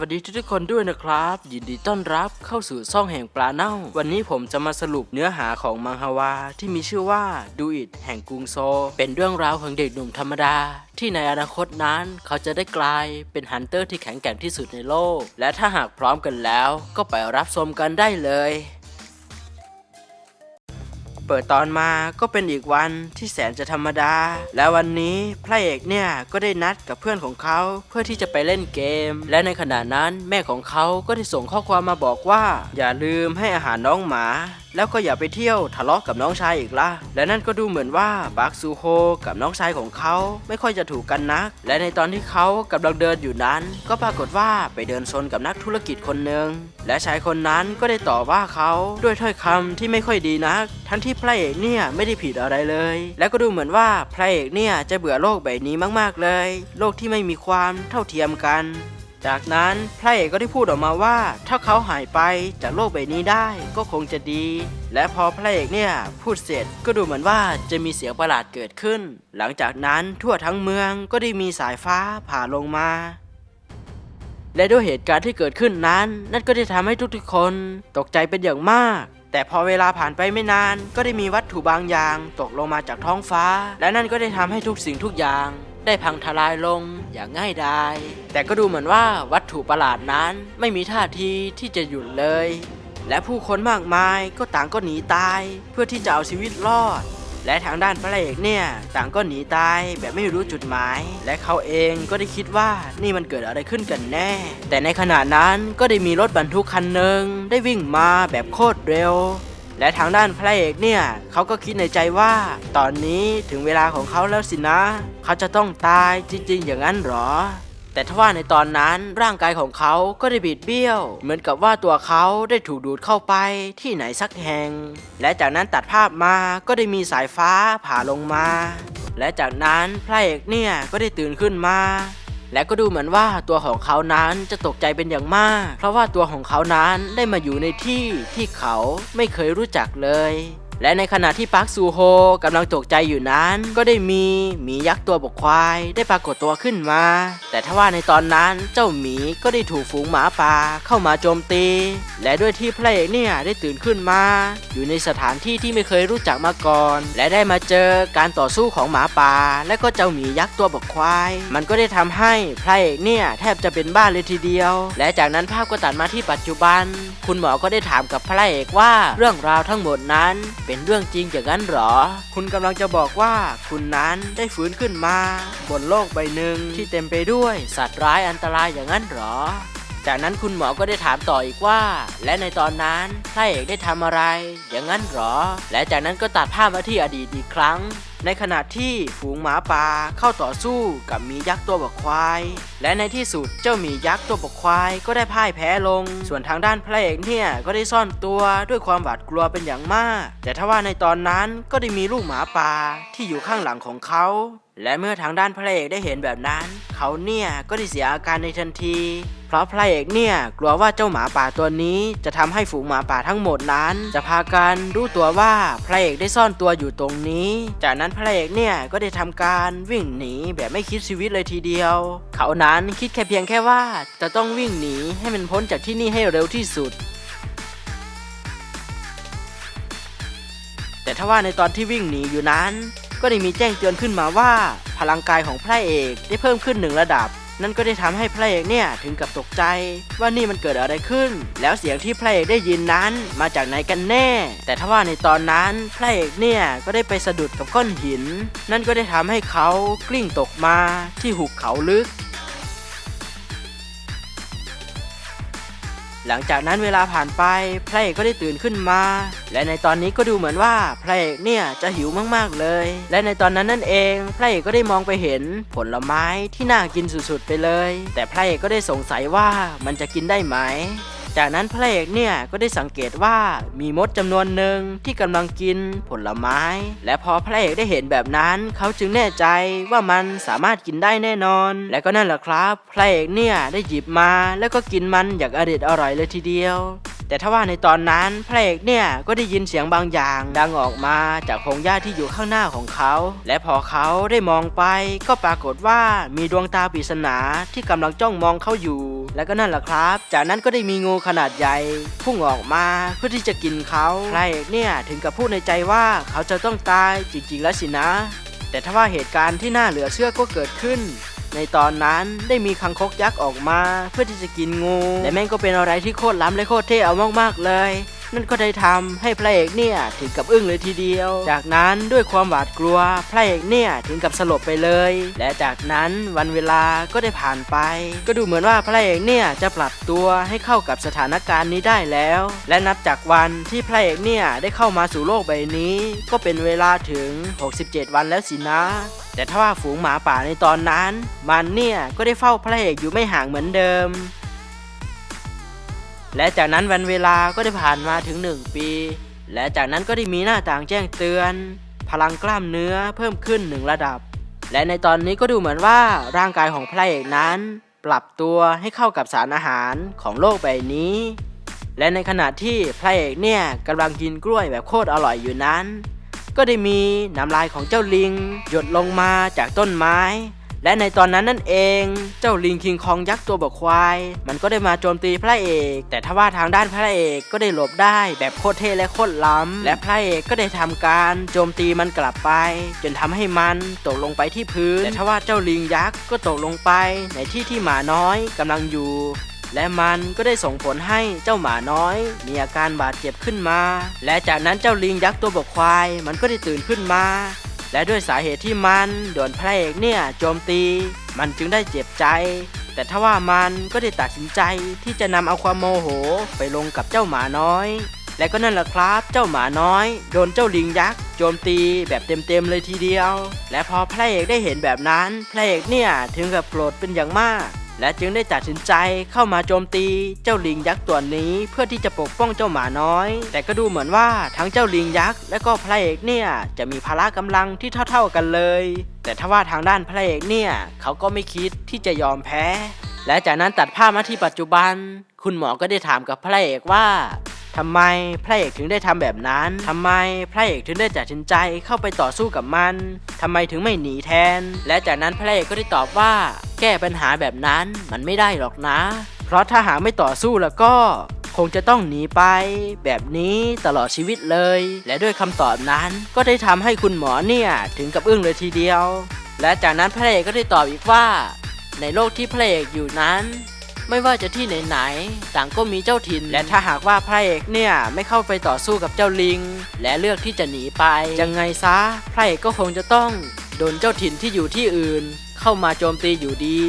วัสดีทุกคนด้วยนะครับ ยินดีต้อนรับเข้าสู่ซ่องแห่งปลาเน่า วันนี้ผมจะมาสรุปเนื้อหาของมังฮวา ที่มีชื่อว่าดูอิดแห่งกรุงโซ เป็นเรื่องราวของเด็กหนุ่มธรรมดา ที่ในอนาคตนั้นเขาจะได้กลายเป็นฮันเตอร์ที่แข็งแกร่งที่สุดในโลก และถ้าหากพร้อมกันแล้ว ก็ไปรับชมกันได้เลย ปิดตอนมาก็เป็นอีกวันที่แสนจะธรรมดา และวันนี้พระเอกเนี่ยก็ได้นัดกับเพื่อนของเขาเพื่อที่จะไปเล่นเกม และในขณะนั้นแม่ของเขาก็ได้ส่งข้อความมาบอกว่า อย่าลืมให้อาหารน้องหมา แล้วก็อย่าไปเที่ยวทะเลาะกับน้องชายอีกละและนั่นก็ดูเหมือนว่าปาร์คซูโฮกับน้องชายของเขาไม่ค่อยจะถูกกันนัก และในตอนที่เขากำลังเดินอยู่นั้น ก็ปรากฏว่าไปเดินชนกับนักธุรกิจคนหนึ่งและชายคนนั้นก็ได้ต่อว่าเขาด้วยถ้อยคำที่ไม่ค่อยดีนัก ทั้งที่พระเอกเนี่ยไม่ได้ผิดอะไรเลย และก็ดูเหมือนว่าพระเอกเนี่ยจะเบื่อโลกใบนี้มาก ๆ เลย โลกที่ไม่มีความเท่าเทียมกัน จากนั้นพระเอกก็ได้พูดออกมาว่า ถ้าเขาหายไปจากโลกใบนี้ได้ก็คงจะดี และพอพระเอกเนี่ยพูดเสร็จก็ดูเหมือนว่าจะมีเสียงประหลาดเกิดขึ้น หลังจากนั้นทั่วทั้งเมืองก็ได้มีสายฟ้าผ่าลงมา และด้วยเหตุการณ์ที่เกิดขึ้นนั้น นั่นก็ได้ทำให้ทุกๆคนตกใจเป็นอย่างมาก แต่พอเวลาผ่านไปไม่นาน ก็ได้มีวัตถุบางอย่างตกลงมาจากท้องฟ้า และนั่นก็ได้ทำให้ทุกสิ่งทุกอย่าง ได้พังทลายลงอย่างง่ายดาย แต่ก็ดูเหมือนว่าวัตถุประหลาดนั้นไม่มีท่าทีที่จะหยุดเลย และผู้คนมากมายก็ต่างก็หนีตาย เพื่อที่จะเอาชีวิตรอด และทางด้านพระเอกเนี่ยต่างก็หนีตายแบบไม่รู้จุดหมาย และเขาเองก็ได้คิดว่านี่มันเกิดอะไรขึ้นกันแน่ แต่ในขณะนั้นก็ได้มีรถบรรทุกคันหนึ่งได้วิ่งมาแบบโคตรเร็ว และทางด้านพระเอกเนี่ยเขาก็คิดในใจว่า ตอนนี้ถึงเวลาของเขาแล้วสินะ เขาจะต้องตายจริงๆ อย่างนั้นหรอ แต่ทว่าในตอนนั้นร่างกายของเขาก็ได้บิดเบี้ยว เหมือนกับว่าตัวเขาได้ถูกดูดเข้าไปที่ไหนสักแห่ง และจากนั้นตัดภาพมาก็ได้มีสายฟ้าผ่าลงมา และจากนั้นพระเอกเนี่ยก็ได้ตื่นขึ้นมา และก็ดูเหมือนว่าตัวของเขานั้นจะตกใจเป็นอย่างมาก เพราะว่าตัวของเขานั้นได้มาอยู่ในที่ที่เขาไม่เคยรู้จักเลย และในขณะที่ปาร์คซูโฮกำลังตกใจอยู่นั้น ก็ได้มีหมียักษ์ตัวบกควาย ได้ปรากฏตัวขึ้นมา แต่ทว่าในตอนนั้นเจ้าหมีก็ได้ถูกฝูงหมาป่าเข้ามาโจมตี และด้วยที่พระเอกเนี่ยได้ตื่นขึ้นมา อยู่ในสถานที่ที่ไม่เคยรู้จักมาก่อน และได้มาเจอการต่อสู้ของหมาป่า และก็เจ้าหมียักษ์ตัวบกควาย มันก็ได้ทำให้พระเอกเนี่ยแทบจะเป็นบ้าเลยทีเดียว และจากนั้นภาพก็ตัดมาที่ปัจจุบัน คุณหมอก็ได้ถามกับพระเอกว่าเรื่องราวทั้งหมดนั้นเป็นเรื่องจริงอย่างนั้นหรอ คุณกำลังจะบอกว่าคุณนั้นได้ฟื้นขึ้นมา บนโลกใบหนึ่งที่เต็มไปด้วยสัตว์ร้ายอันตรายอย่างนั้นหรอ จากนั้นคุณหมอก็ได้ถามต่ออีกว่า และในตอนนั้นพระเอกได้ทำอะไร อย่างนั้นหรอ และจากนั้นก็ตัดภาพมาที่อดีตอีกครั้ง ในขณะที่ฝูงหมาป่าเข้าต่อสู้กับมียักษ์ตัวบกควาย และในที่สุดเจ้ามียักษ์ตัวบกควายก็ได้พ่ายแพ้ลง ส่วนทางด้านพระเอกเนี่ยก็ได้ซ่อนตัวด้วยความหวาดกลัวเป็นอย่างมาก แต่ทว่าในตอนนั้นก็ได้มีลูกหมาป่าที่อยู่ข้างหลังของเขา และเมื่อทางด้านพระเอกได้เห็นแบบนั้น เขาเนี่ยก็ได้เสียอาการในทันที เพราะพระเอกเนี่ยกลัวว่าเจ้าหมาป่าตัวนี้ จะทำให้ฝูงหมาป่าทั้งหมดนั้น จะพากันรู้ตัวว่าพระเอกได้ซ่อนตัวอยู่ตรงนี้ จากนั้นพระเอกเนี่ยก็ได้ทำการวิ่งหนีแบบไม่คิดชีวิตเลยทีเดียว เขานั้นคิดแค่เพียงแค่ว่าจะต้องวิ่งหนีให้มันพ้นจากที่นี่ให้เร็วที่สุดแต่ถ้าว่าในตอนที่วิ่งหนีอยู่นั้น ก็ได้มีแจ้งเตือนขึ้นมาว่า พลังกายของพระเอกได้เพิ่มขึ้นหนึ่งระดับ นั่นก็ได้ทำให้พระเอกเนี่ยถึงกับตกใจ ว่านี่มันเกิดอะไรขึ้น แล้วเสียงที่พระเอกได้ยินนั้นมาจากไหนกันแน่ แต่ถ้าว่าในตอนนั้นพระเอกเนี่ยก็ได้ไปสะดุดกับก้อนหิน นั่นก็ได้ทำให้เขากลิ้งตกมาที่หุบเขาลึก หลังจากนั้นเวลาผ่านไปพระเอกก็ได้ตื่นขึ้นมา และในตอนนี้ก็ดูเหมือนว่าพระเอกเนี่ยจะหิวมากๆเลย และในตอนนั้นนั่นเองพระเอกก็ได้มองไปเห็นผลไม้ที่น่ากินสุดๆไปเลย แต่พระเอกก็ได้สงสัยว่ามันจะกินได้ไหม จากนั้นพระเอกเนี่ยก็ได้สังเกตว่ามีมดจำนวนหนึ่งที่กำลังกินผลไม้ และพอพระเอกได้เห็นแบบนั้น เขาจึงแน่ใจว่ามันสามารถกินได้แน่นอน และก็นั่นแหละครับ พระเอกเนี่ยได้หยิบมาแล้วก็กินมันอย่างอร็ดอร่อยเลยทีเดียว แต่ถ้าว่าในตอนนั้นพระเอกเนี่ยก็ได้ยินเสียงบางอย่างดังออกมาจากพงหญ้าที่อยู่ข้างหน้าของเขา และพอเขาได้มองไปก็ปรากฏว่ามีดวงตาปริศนาที่กำลังจ้องมองเขาอยู่ และก็นั่นแหละครับ จากนั้นก็ได้มีงูขนาดใหญ่พุ่งออกมาเพื่อที่จะกินเขาพระเอกเนี่ยถึงกับพูดในใจว่าเขาจะต้องตายจริงๆแล้วสินะ แต่ถ้าว่าเหตุการณ์ที่น่าเหลือเชื่อก็เกิดขึ้น ในตอนนั้นได้มีคังคกยักษ์ออกมา เพื่อที่จะกินงู และแม่งก็เป็นอะไรที่โคตรล้ำและโคตรเท่เอามากๆเลย นั่นก็ได้ทำให้พระเอกเนี่ยถึงกับอึ้งเลยทีเดียว จากนั้นด้วยความหวาดกลัวพระเอกเนี่ยถึงกับสลบไปเลย และจากนั้นวันเวลาก็ได้ผ่านไป ก็ดูเหมือนว่าพระเอกเนี่ยจะปรับตัวให้เข้ากับสถานการณ์นี้ได้แล้ว และนับจากวันที่พระเอกเนี่ยได้เข้ามาสู่โลกใบนี้ ก็เป็นเวลาถึง 67 วันแล้วสินะแต่ถ้าว่าฝูงหมาป่าในตอนนั้น มันเนี่ยก็ได้เฝ้าพระเอกอยู่ไม่ห่างเหมือนเดิม และจากนั้นวันเวลาก็ได้ผ่านมาถึง 1 ปี และจากนั้นก็ได้มีหน้าต่างแจ้งเตือน พลังกล้ามเนื้อเพิ่มขึ้นหนึ่งระดับ และในตอนนี้ก็ดูเหมือนว่าร่างกายของพระเอกนั้น ปรับตัวให้เข้ากับสารอาหารของโลกใบนี้ และในขณะที่พระเอกเนี่ยกำลังกินกล้วยแบบโคตรอร่อยอยู่นั้น ก็ได้มีน้ำลายของเจ้าลิง หยดลงมาจากต้นไม้ และในตอนนั้นนั่นเอง เจ้าลิงคิงคองยักษ์ตัวบกควาย มันก็ได้มาโจมตีพระเอก แต่ทว่าทางด้านพระเอกก็ได้หลบได้แบบโคตรเท่และโคตรล้ำและพระเอกก็ได้ทำการโจมตีมันกลับไป จนทำให้มันตกลงไปที่พื้น แต่ทว่าเจ้าลิงยักษ์ก็ตกลงไป ในที่ที่หมาน้อยกำลังอยู่และมันก็ได้ส่งผลให้เจ้าหมาน้อย มีอาการบาดเจ็บขึ้นมา และจากนั้นเจ้าลิงยักษ์ตัวบกควาย มันก็ได้ตื่นขึ้นมา และด้วยสาเหตุที่มันโดนพระเอกเนี่ยโจมตี มันจึงได้เจ็บใจ แต่ถ้าว่ามันก็ได้ตัดสินใจที่จะนำเอาความโมโหไปลงกับเจ้าหมาน้อย และก็นั่นแหละครับเจ้าหมาน้อย โดนเจ้าลิงยักษ์โจมตีแบบเต็มๆเลยทีเดียว และพอพระเอกได้เห็นแบบนั้น พระเอกเนี่ยถึงกับโกรธเป็นอย่างมาก และจึงได้ตัดสินใจเข้ามาโจมตีเจ้าลิงยักษ์ตัวนี้เพื่อที่จะปกป้องเจ้าหมาน้อย แต่ก็ดูเหมือนว่าทั้งเจ้าลิงยักษ์และก็พระเอกเนี่ยจะมีพละกำลังที่เท่า ๆกันเลย แต่ถ้าว่าทางด้านพระเอกเนี่ยเขาก็ไม่คิดที่จะยอมแพ้ และจากนั้นตัดภาพมาที่ปัจจุบัน คุณหมอก็ได้ถามกับพระเอกว่า ทำไมพระเอกถึงได้ทำแบบนั้นทำไมพระเอกถึงได้ตัดสินใจเข้าไปต่อสู้กับมันทำไมถึงไม่หนีแทน และจากนั้นพระเอกก็ได้ตอบว่า แก้ปัญหาแบบนั้นมันไม่ได้หรอกนะ เพราะถ้าหากไม่ต่อสู้แล้วก็คงจะต้องหนีไปแบบนี้ตลอดชีวิตเลย และด้วยคำตอบนั้นก็ได้ทำให้คุณหมอเนี่ยถึงกับอึ้งเลยทีเดียว และจากนั้นพระเอกก็ได้ตอบอีกว่า ในโลกที่พระเอกอยู่นั้น ไม่ว่าจะที่ไหนๆต่างก็มีเจ้าถิ่น และถ้าหากว่าพระเอกเนี่ยไม่เข้าไปต่อสู้กับเจ้าลิง และเลือกที่จะหนีไปยังไงซะพระเอกก็คงจะต้อง โดนเจ้าถิ่นที่อยู่ที่อื่น เข้ามาโจมตีอยู่ดี